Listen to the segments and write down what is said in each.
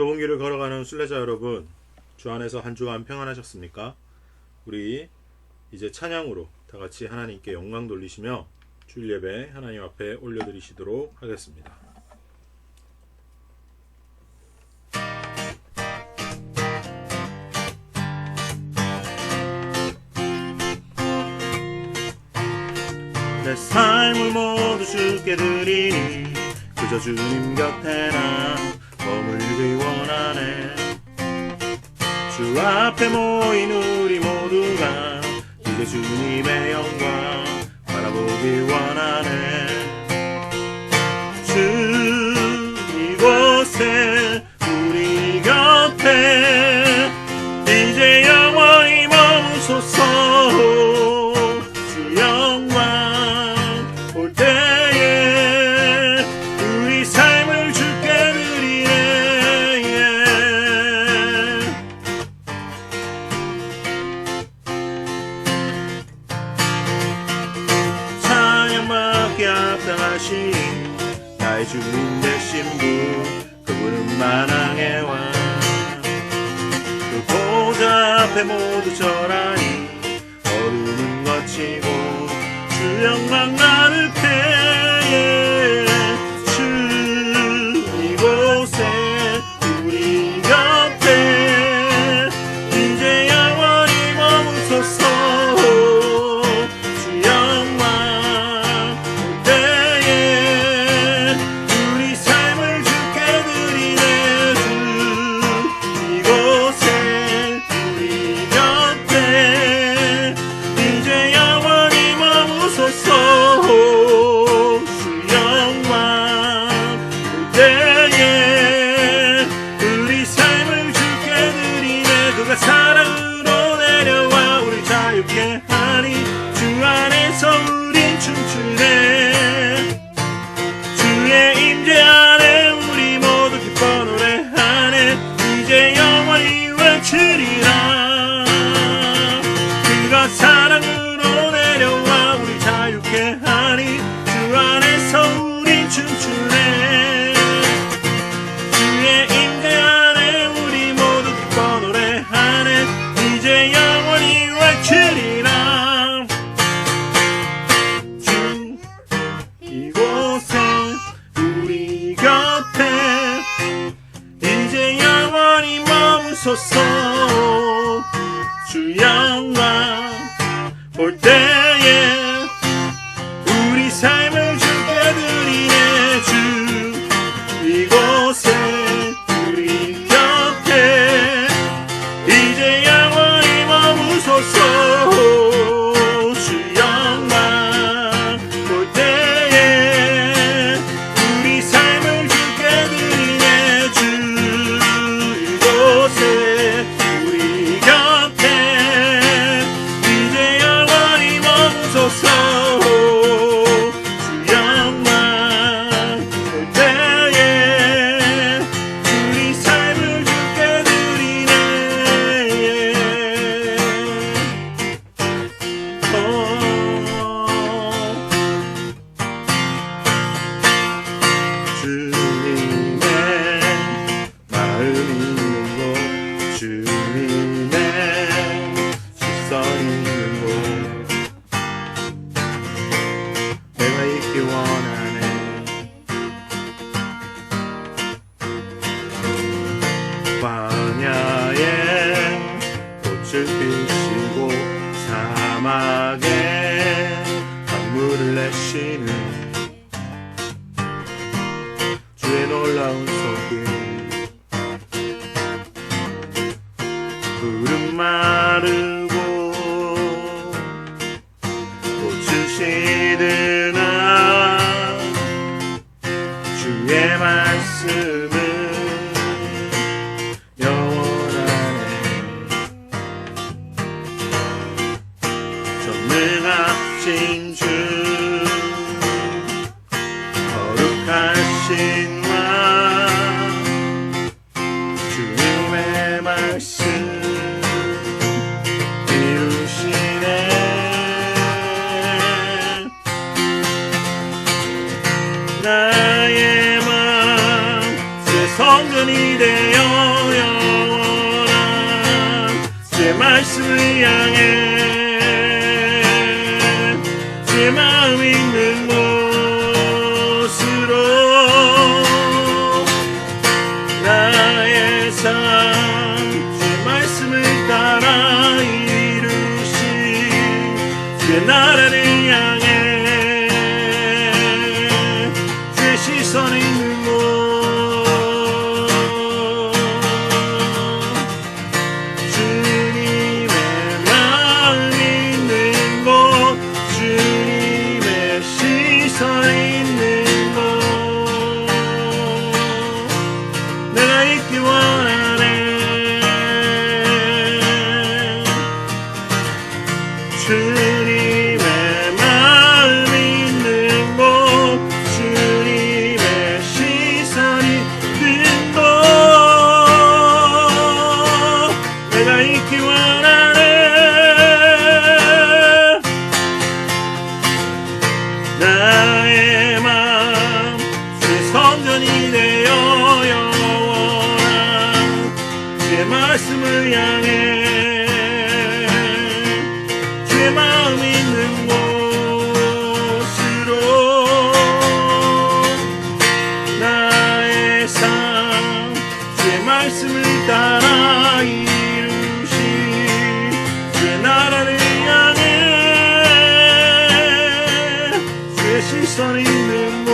좁은 길을 걸어가는 순례자 여러분, 주 안에서 한 주간 평안하셨습니까? 우리 이제 찬양으로 다 같이 하나님께 영광 돌리시며 주일 예배 하나님 앞에 올려드리시도록 하겠습니다. 내 삶을 모두 주께 드리니 그저 주님 곁에 나 머물길 원하네. 주 앞에 모인 우리 모두가 이제 주님의 영광 바라보기 원하네. 주 이곳에 우리 곁에 sharing 성전이 되어 영원한 제 말씀을 향해 주 시선 있는 곳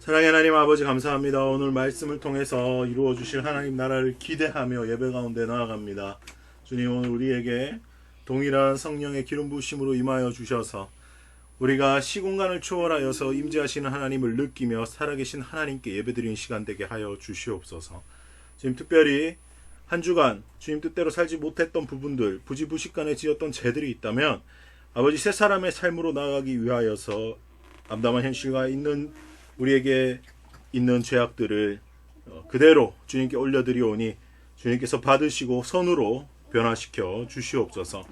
사랑의 하나님 아버지 감사합니다. 오늘 말씀을 통해서 이루어 주실 하나님 나라를 기대하며 예배 가운데 나아갑니다. 주님 오늘 우리에게 동일한 성령의 기름 부심으로 임하여 주셔서 우리가 시공간을 초월하여서 임재하시는 하나님을 느끼며 살아계신 하나님께 예배드리는 시간 되게 하여 주시옵소서. 지금 특별히 한 주간 주님 뜻대로 살지 못했던 부분들, 부지부식간에 지었던 죄들이 있다면 아버지 새 사람의 삶으로 나아가기 위하여서 암담한 현실과 있는 우리에게 있는 죄악들을 어, 그대로 주님께 올려드리오니 주님께서 받으시고 선으로 변화시켜 주시옵소서.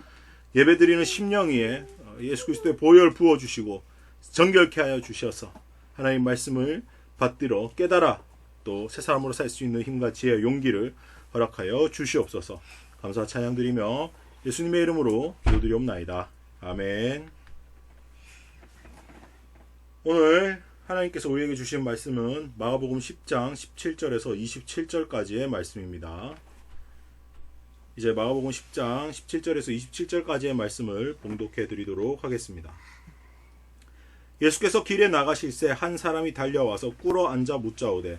예배드리는 심령 위에 어, 예수 그리스도의 보혈 부어 주시고 정결케 하여 주셔서 하나님 말씀을 받들어 깨달아 또 새 사람으로 살 수 있는 힘과 지혜 용기를 허락하여 주시옵소서. 감사 찬양 드리며 예수님의 이름으로 기도드리옵나이다. 아멘. 오늘 하나님께서 우리에게 주신 말씀은 마가복음 10장 17절에서 27절까지의 말씀입니다. 이제 마가복음 10장 17절에서 27절까지의 말씀을 봉독해 드리도록 하겠습니다. 예수께서 길에 나가실새 한 사람이 달려와서 꿇어 앉아 묻자오되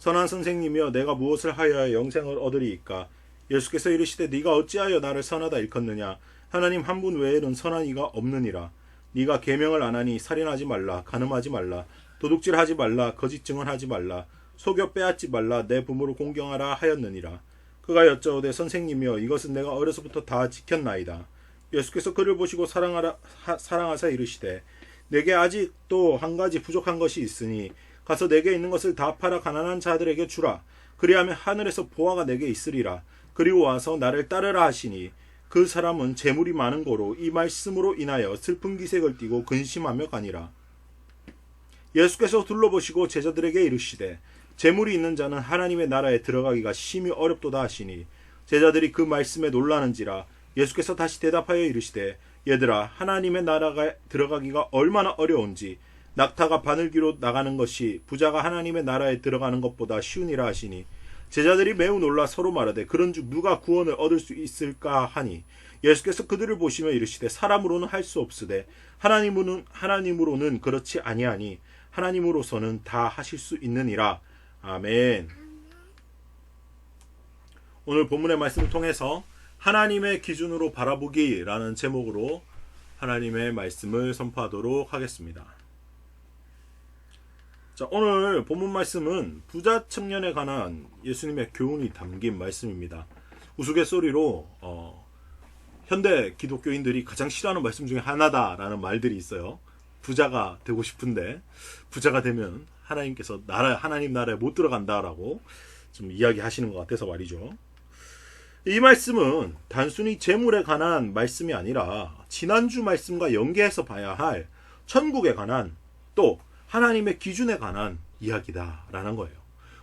선한 선생님이여 내가 무엇을 하여야 영생을 얻으리이까? 예수께서 이르시되 네가 어찌하여 나를 선하다 일컫느냐? 하나님 한 분 외에는 선한 이가 없느니라. 네가 계명을 안 하니 살인하지 말라 간음하지 말라 도둑질하지 말라 거짓 증언하지 말라 속여 빼앗지 말라 내 부모를 공경하라 하였느니라. 그가 여짜오되 선생님이여 이것은 내가 어려서부터 다 지켰나이다. 예수께서 그를 보시고 사랑하라 하, 사랑하사 이르시되 내게 아직도 한 가지 부족한 것이 있으니 가서 내게 있는 것을 다 팔아 가난한 자들에게 주라. 그리하면 하늘에서 보화가 내게 있으리라. 그리고 와서 나를 따르라 하시니 그 사람은 재물이 많은 거로 이 말씀으로 인하여 슬픈 기색을 띠고 근심하며 가니라. 예수께서 둘러보시고 제자들에게 이르시되 재물이 있는 자는 하나님의 나라에 들어가기가 심히 어렵도다 하시니 제자들이 그 말씀에 놀라는지라 예수께서 다시 대답하여 이르시되 얘들아 하나님의 나라가 들어가기가 얼마나 어려운지 낙타가 바늘귀로 나가는 것이 부자가 하나님의 나라에 들어가는 것보다 쉬우니라 하시니 제자들이 매우 놀라 서로 말하되 그런즉 누가 구원을 얻을 수 있을까 하니 예수께서 그들을 보시며 이르시되 사람으로는 할 수 없으되 하나님으로는 하나님으로는 그렇지 아니하니 하나님으로서는 다 하실 수 있느니라 아멘. 오늘 본문의 말씀을 통해서 하나님의 기준으로 바라보기라는 제목으로 하나님의 말씀을 선포하도록 하겠습니다. 자, 오늘 본문 말씀은 부자 청년에 관한 예수님의 교훈이 담긴 말씀입니다. 우스갯소리로 어, 현대 기독교인들이 가장 싫어하는 말씀 중에 하나다라는 말들이 있어요. 부자가 되고 싶은데 부자가 되면 하나님께서 나라 하나님 나라에 못 들어간다라고 좀 이야기하시는 것 같아서 말이죠. 이 말씀은 단순히 재물에 관한 말씀이 아니라 지난주 말씀과 연계해서 봐야 할 천국에 관한 또 하나님의 기준에 관한 이야기다라는 거예요.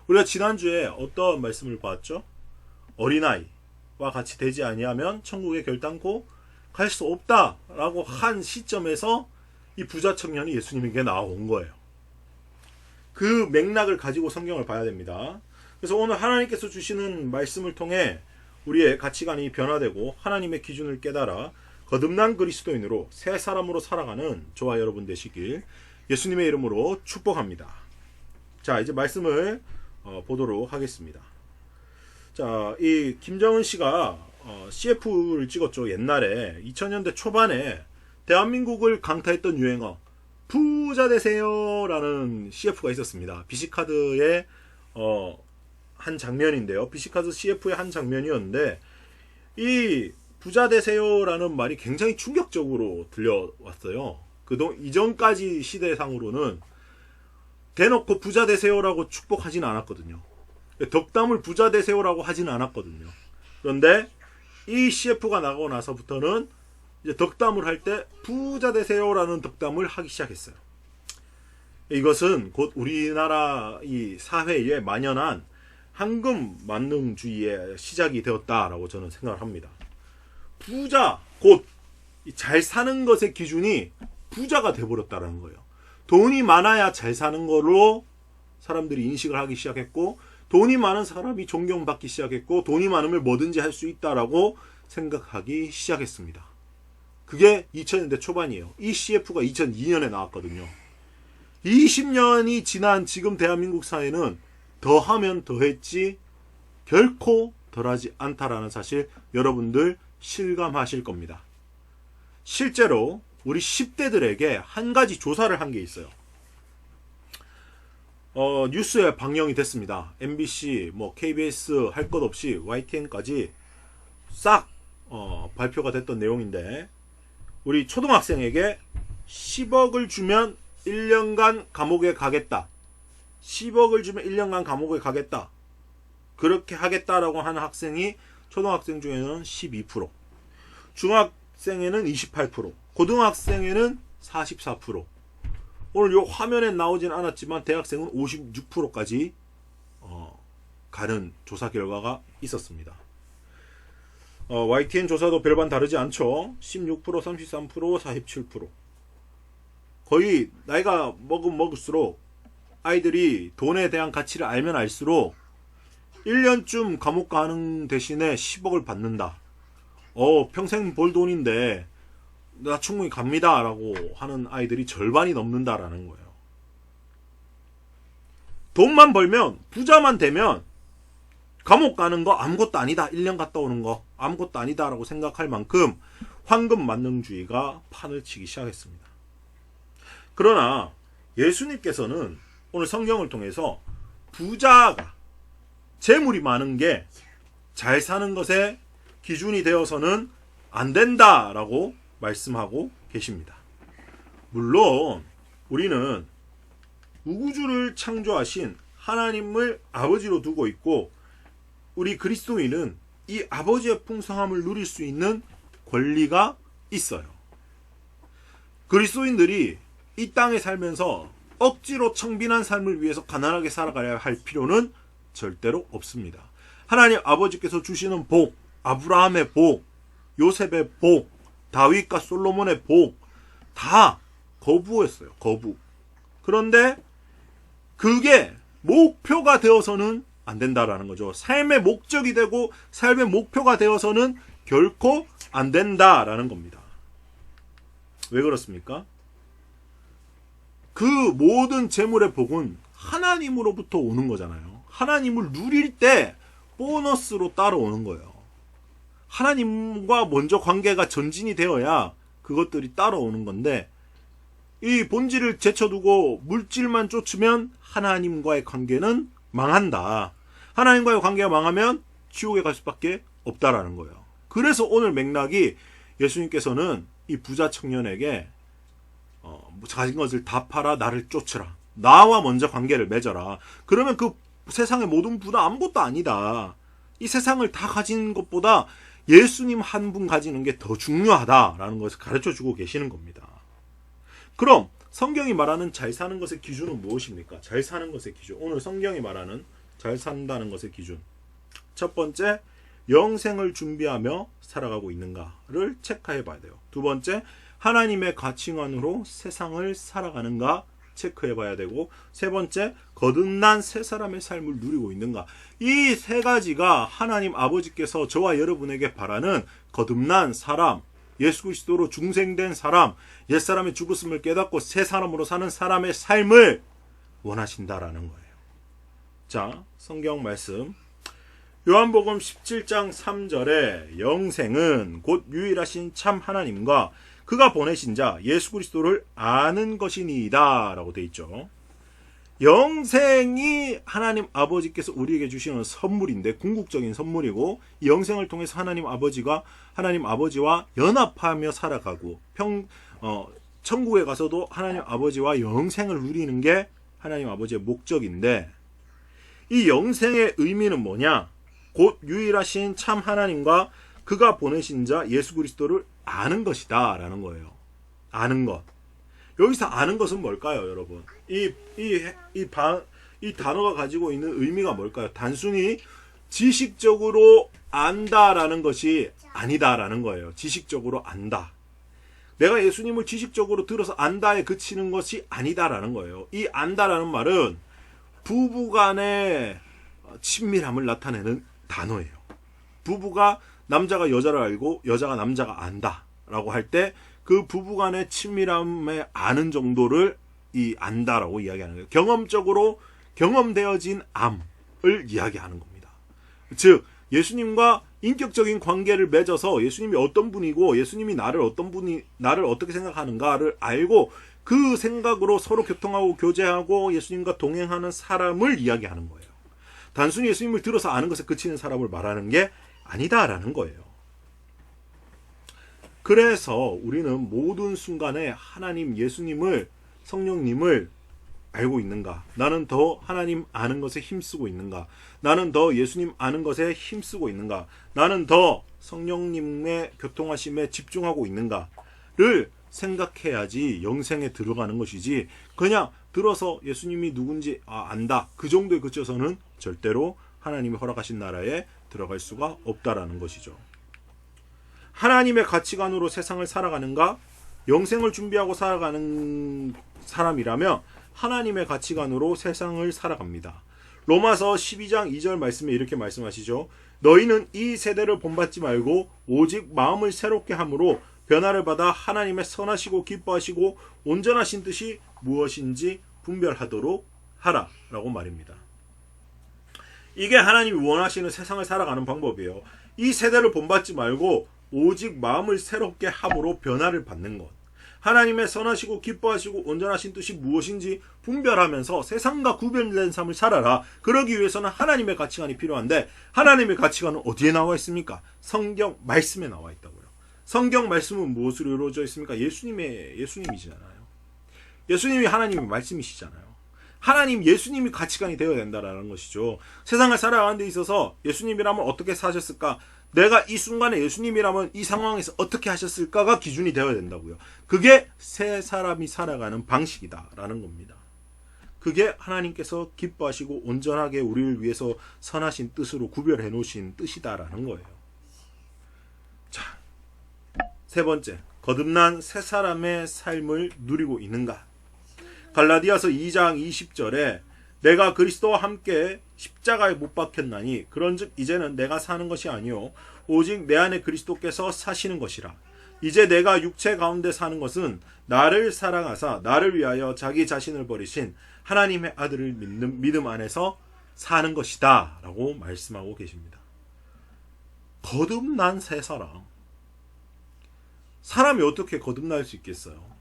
우리가 지난주에 어떤 말씀을 봤죠? 어린아이와 같이 되지 아니하면 천국에 결단코 갈 수 없다라고 한 시점에서 이 부자 청년이 예수님에게 나온 거예요. 그 맥락을 가지고 성경을 봐야 됩니다. 그래서 오늘 하나님께서 주시는 말씀을 통해 우리의 가치관이 변화되고 하나님의 기준을 깨달아 거듭난 그리스도인으로 새 사람으로 살아가는 저와 여러분 되시길 예수님의 이름으로 축복합니다. 자, 이제 말씀을 어, 보도록 하겠습니다. 자, 이 김정은 씨가 어, CF를 찍었죠. 옛날에 2000년대 초반에 대한민국을 강타했던 유행어 부자 되세요라는 CF가 있었습니다. 비시카드의 어, 한 장면인데요. 비시카드 CF의 한 장면이었는데 이 부자 되세요라는 말이 굉장히 충격적으로 들려왔어요. 그동 이전까지 시대상으로는 대놓고 부자 되세요라고 축복하진 않았거든요. 덕담을 부자 되세요라고 하진 않았거든요. 그런데 이 CF가 나가고 나서부터는 이제 덕담을 할 때 부자 되세요라는 덕담을 하기 시작했어요. 이것은 곧 우리나라 이 사회에 만연한 황금 만능주의의 시작이 되었다라고 저는 생각을 합니다. 부자 곧 잘 사는 것의 기준이 부자가 돼버렸다라는 거예요. 돈이 많아야 잘 사는 걸로 사람들이 인식을 하기 시작했고 돈이 많은 사람이 존경받기 시작했고 돈이 많으면 뭐든지 할 수 있다라고 생각하기 시작했습니다. 그게 2000년대 초반이에요. 이 CF가 2002년에 나왔거든요. 20년이 지난 지금 대한민국 사회는 더하면 더했지 결코 덜하지 않다라는 사실 여러분들 실감하실 겁니다. 실제로 우리 10대들에게 한 가지 조사를 한 게 있어요. 어, 뉴스에 방영이 됐습니다. MBC, 뭐 KBS 할 것 없이 YTN까지 싹 어, 발표가 됐던 내용인데 우리 초등학생에게 10억을 주면 1년간 감옥에 가겠다. 10억을 주면 1년간 감옥에 가겠다. 그렇게 하겠다라고 하는 학생이 초등학생 중에는 12%, 중학 생에는 28%, 고등학생에는 44%. 오늘 요 화면에 나오진 않았지만 대학생은 56%까지 어, 가는 조사 결과가 있었습니다. 어, YTN 조사도 별반 다르지 않죠. 16%, 33%, 47%. 거의 나이가 먹으면 먹을수록 아이들이 돈에 대한 가치를 알면 알수록 1년쯤 감옥 가는 대신에 10억을 받는다. 어, 평생 벌 돈인데 나 충분히 갑니다. 라고 하는 아이들이 절반이 넘는다라는 거예요. 돈만 벌면, 부자만 되면, 감옥 가는 거 아무것도 아니다. 1년 갔다 오는 거 아무것도 아니다. 라고 생각할 만큼 황금 만능주의가 판을 치기 시작했습니다. 그러나 예수님께서는 오늘 성경을 통해서 부자가 재물이 많은 게 잘 사는 것의 기준이 되어서는 안 된다라고 말씀하고 계십니다. 물론 우리는 우주를 창조하신 하나님을 아버지로 두고 있고 우리 그리스도인은 이 아버지의 풍성함을 누릴 수 있는 권리가 있어요. 그리스도인들이 이 땅에 살면서 억지로 청빈한 삶을 위해서 가난하게 살아가야 할 필요는 절대로 없습니다. 하나님 아버지께서 주시는 복, 아브라함의 복, 요셉의 복, 다윗과 솔로몬의 복, 다 거부했어요. 거부. 그런데 그게 목표가 되어서는 안 된다라는 거죠. 삶의 목적이 되고 삶의 목표가 되어서는 결코 안 된다라는 겁니다. 왜 그렇습니까? 그 모든 재물의 복은 하나님으로부터 오는 거잖아요. 하나님을 누릴 때 보너스로 따라오는 거예요. 하나님과 먼저 관계가 전진이 되어야 그것들이 따라오는 건데 이 본질을 제쳐두고 물질만 쫓으면 하나님과의 관계는 망한다. 하나님과의 관계가 망하면 지옥에 갈 수밖에 없다라는 거예요. 그래서 오늘 맥락이 예수님께서는 이 부자 청년에게 어, 가진 것을 다 팔아 나를 쫓으라. 나와 먼저 관계를 맺어라. 그러면 그 세상의 모든 부는 아무것도 아니다. 이 세상을 다 가진 것보다 예수님 한 분 가지는 게 더 중요하다라는 것을 가르쳐 주고 계시는 겁니다. 그럼 성경이 말하는 잘 사는 것의 기준은 무엇입니까? 잘 사는 것의 기준. 오늘 성경이 말하는 잘 산다는 것의 기준. 첫 번째, 영생을 준비하며 살아가고 있는가를 체크해 봐야 돼요. 두 번째, 하나님의 가치관으로 세상을 살아가는가 체크해 봐야 되고, 세 번째, 거듭난 새 사람의 삶을 누리고 있는가. 이 세 가지가 하나님 아버지께서 저와 여러분에게 바라는 거듭난 사람, 예수 그리스도로 중생된 사람, 옛사람의 죽었음을 깨닫고 새 사람으로 사는 사람의 삶을 원하신다라는 거예요. 자, 성경 말씀. 요한복음 17장 3절에 영생은 곧 유일하신 참 하나님과 그가 보내신 자 예수 그리스도를 아는 것이니이다 라고 돼 있죠. 영생이 하나님 아버지께서 우리에게 주시는 선물인데 궁극적인 선물이고 이 영생을 통해서 하나님 아버지가 하나님 아버지와 연합하며 살아가고 평 어, 천국에 가서도 하나님 아버지와 영생을 누리는 게 하나님 아버지의 목적인데 이 영생의 의미는 뭐냐? 곧 유일하신 참 하나님과 그가 보내신 자 예수 그리스도를 아는 것이다 라는 거예요. 아는 것. 여기서 아는 것은 뭘까요, 여러분? 이, 이, 이, 바, 이 단어가 가지고 있는 의미가 뭘까요? 단순히 지식적으로 안다라는 것이 아니다라는 거예요. 지식적으로 안다. 내가 예수님을 지식적으로 들어서 안다에 그치는 것이 아니다라는 거예요. 이 안다라는 말은 부부 간의 친밀함을 나타내는 단어예요. 부부가 남자가 여자를 알고 여자가 남자가 안다라고 할 때 그 부부 간의 친밀함에 아는 정도를 이 안다라고 이야기하는 거예요. 경험적으로 경험되어진 암을 이야기하는 겁니다. 즉 예수님과 인격적인 관계를 맺어서 예수님이 어떤 분이고 예수님이 나를 어떤 분이 나를 어떻게 생각하는가를 알고 그 생각으로 서로 교통하고 교제하고 예수님과 동행하는 사람을 이야기하는 거예요. 단순히 예수님을 들어서 아는 것에 그치는 사람을 말하는 게 아니다라는 거예요. 그래서 우리는 모든 순간에 하나님 예수님을 성령님을 알고 있는가? 나는 더 하나님 아는 것에 힘쓰고 있는가? 나는 더 예수님 아는 것에 힘쓰고 있는가? 나는 더 성령님의 교통하심에 집중하고 있는가를 생각해야지 영생에 들어가는 것이지 그냥 들어서 예수님이 누군지 아, 안다 그 정도에 그쳐서는 절대로 하나님이 허락하신 나라에 들어갈 수가 없다라는 것이죠. 하나님의 가치관으로 세상을 살아가는가? 영생을 준비하고 살아가는 사람이라면 하나님의 가치관으로 세상을 살아갑니다. 로마서 12장 2절 말씀에 이렇게 말씀하시죠. 너희는 이 세대를 본받지 말고 오직 마음을 새롭게 함으로 변화를 받아 하나님의 선하시고 기뻐하시고 온전하신 뜻이 무엇인지 분별하도록 하라라고 말입니다. 이게 하나님이 원하시는 세상을 살아가는 방법이에요. 이 세대를 본받지 말고 오직 마음을 새롭게 함으로 변화를 받는 것. 하나님의 선하시고 기뻐하시고 온전하신 뜻이 무엇인지 분별하면서 세상과 구별된 삶을 살아라. 그러기 위해서는 하나님의 가치관이 필요한데 하나님의 가치관은 어디에 나와 있습니까? 성경 말씀에 나와 있다고요. 성경 말씀은 무엇으로 이루어져 있습니까? 예수님의 예수님이잖아요. 예수님이 하나님의 말씀이시잖아요. 하나님 예수님이 가치관이 되어야 된다라는 것이죠. 세상을 살아가는 데 있어서 예수님이라면 어떻게 사셨을까? 내가 이 순간에 예수님이라면 이 상황에서 어떻게 하셨을까가 기준이 되어야 된다고요. 그게 새 사람이 살아가는 방식이다라는 겁니다. 그게 하나님께서 기뻐하시고 온전하게 우리를 위해서 선하신 뜻으로 구별해 놓으신 뜻이다라는 거예요. 자, 세 번째, 거듭난 새 사람의 삶을 누리고 있는가? 갈라디아서 2장 20절에 내가 그리스도와 함께 십자가에 못 박혔나니 그런즉 이제는 내가 사는 것이 아니요 오직 내 안에 그리스도께서 사시는 것이라 이제 내가 육체 가운데 사는 것은 나를 사랑하사 나를 위하여 자기 자신을 버리신 하나님의 아들을 믿는 믿음 안에서 사는 것이다라고 말씀하고 계십니다. 거듭난 새 사람. 사람이 어떻게 거듭날 수 있겠어요?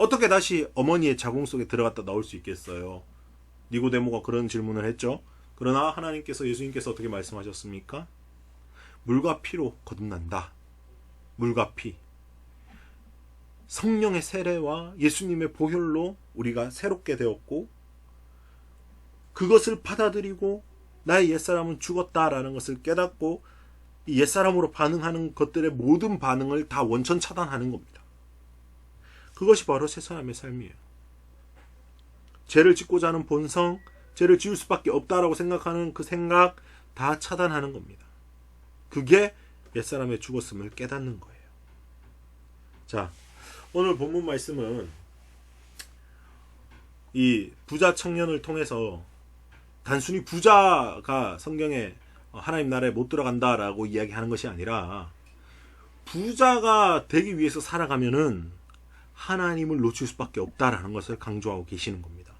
어떻게 다시 어머니의 자궁 속에 들어갔다 나올 수 있겠어요? 니고데모가 그런 질문을 했죠. 그러나 하나님께서 예수님께서 어떻게 말씀하셨습니까? 물과 피로 거듭난다. 물과 피. 성령의 세례와 예수님의 보혈로 우리가 새롭게 되었고 그것을 받아들이고 나의 옛사람은 죽었다라는 것을 깨닫고 이 옛사람으로 반응하는 것들의 모든 반응을 다 원천 차단하는 겁니다. 그것이 바로 새 사람의 삶이에요. 죄를 짓고자 하는 본성, 죄를 지을 수밖에 없다라고 생각하는 그 생각 다 차단하는 겁니다. 그게 옛사람의 죽었음을 깨닫는 거예요. 자, 오늘 본문 말씀은 이 부자 청년을 통해서 단순히 부자가 성경에 하나님 나라에 못 들어간다라고 이야기하는 것이 아니라 부자가 되기 위해서 살아가면은 하나님을 놓칠 수밖에 없다라는 것을 강조하고 계시는 겁니다.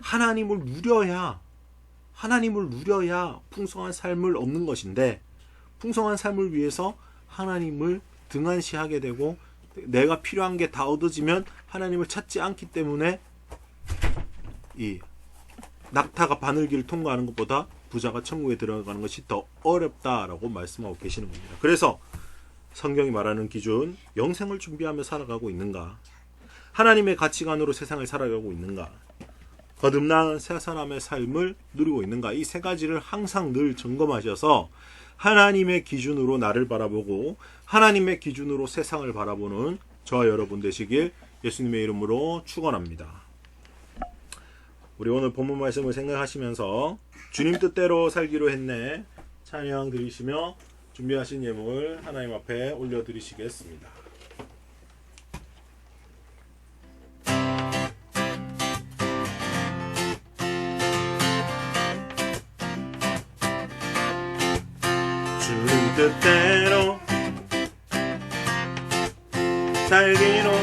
하나님을 누려야 하나님을 누려야 풍성한 삶을 얻는 것인데 풍성한 삶을 위해서 하나님을 등한시하게 되고 내가 필요한 게 다 얻어지면 하나님을 찾지 않기 때문에 이 낙타가 바늘길을 통과하는 것보다 부자가 천국에 들어가는 것이 더 어렵다라고 말씀하고 계시는 겁니다. 그래서 성경이 말하는 기준 영생을 준비하며 살아가고 있는가? 하나님의 가치관으로 세상을 살아가고 있는가? 거듭난 새 사람의 삶을 누리고 있는가? 이 세 가지를 항상 늘 점검하셔서 하나님의 기준으로 나를 바라보고 하나님의 기준으로 세상을 바라보는 저와 여러분 되시길 예수님의 이름으로 축원합니다. 우리 오늘 본문 말씀을 생각하시면서 주님 뜻대로 살기로 했네 찬양 드리시며 준비하신 예물 하나님 앞에 올려 드리시겠습니다. 주님 뜻대로 살기로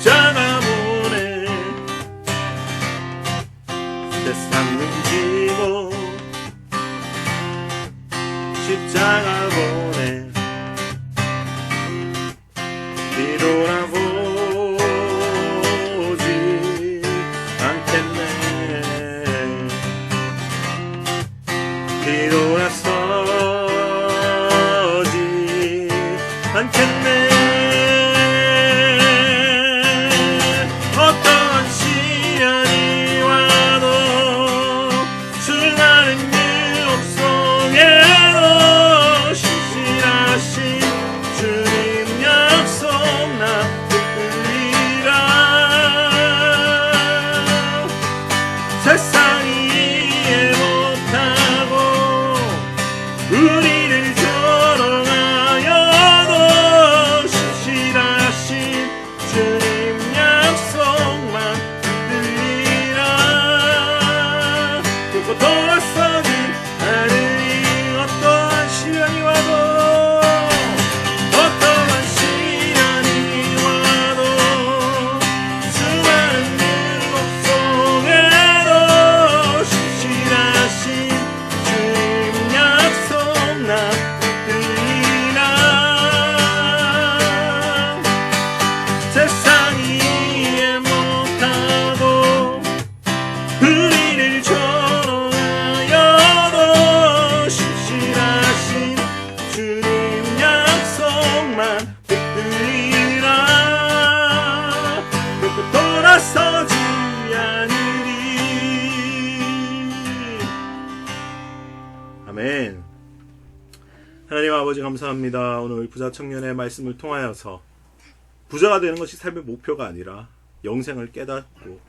십 아버지 감사합니다. 오늘 부자 청년의 말씀을 통하여서 부자가 되는 것이 삶의 목표가 아니라 영생을 깨닫고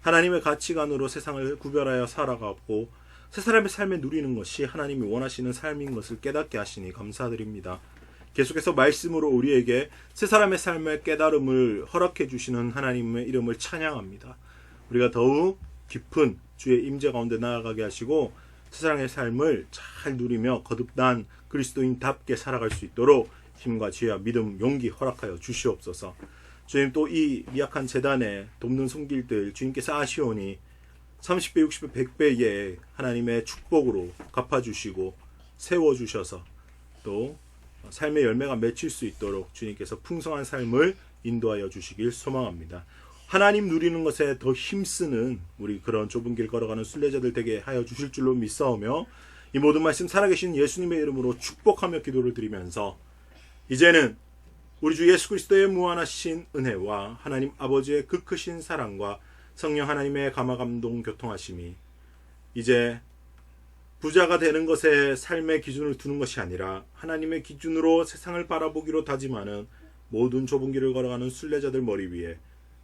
하나님의 가치관으로 세상을 구별하여 살아가고 새 사람의 삶에 누리는 것이 하나님이 원하시는 삶인 것을 깨닫게 하시니 감사드립니다. 계속해서 말씀으로 우리에게 새 사람의 삶의 깨달음을 허락해 주시는 하나님의 이름을 찬양합니다. 우리가 더욱 깊은 주의 임재 가운데 나아가게 하시고 세상의 삶을 잘 누리며 거듭난 그리스도인답게 살아갈 수 있도록 힘과 지혜와 믿음, 용기 허락하여 주시옵소서. 주님 또 이 미약한 재단에 돕는 손길들 주님께서 아시오니 30배, 60배, 100배의 하나님의 축복으로 갚아주시고 세워주셔서 또 삶의 열매가 맺힐 수 있도록 주님께서 풍성한 삶을 인도하여 주시길 소망합니다. 하나님 누리는 것에 더 힘쓰는 우리 그런 좁은 길 걸어가는 순례자들 되게 하여 주실 줄로 믿사오며 이 모든 말씀 살아계신 예수님의 이름으로 축복하며 기도를 드리면서 이제는 우리 주 예수 그리스도의 무한하신 은혜와 하나님 아버지의 그 크신 사랑과 성령 하나님의 감화 감동 교통하심이 이제 부자가 되는 것에 삶의 기준을 두는 것이 아니라 하나님의 기준으로 세상을 바라보기로 다짐하는 모든 좁은 길을 걸어가는 순례자들 머리 위에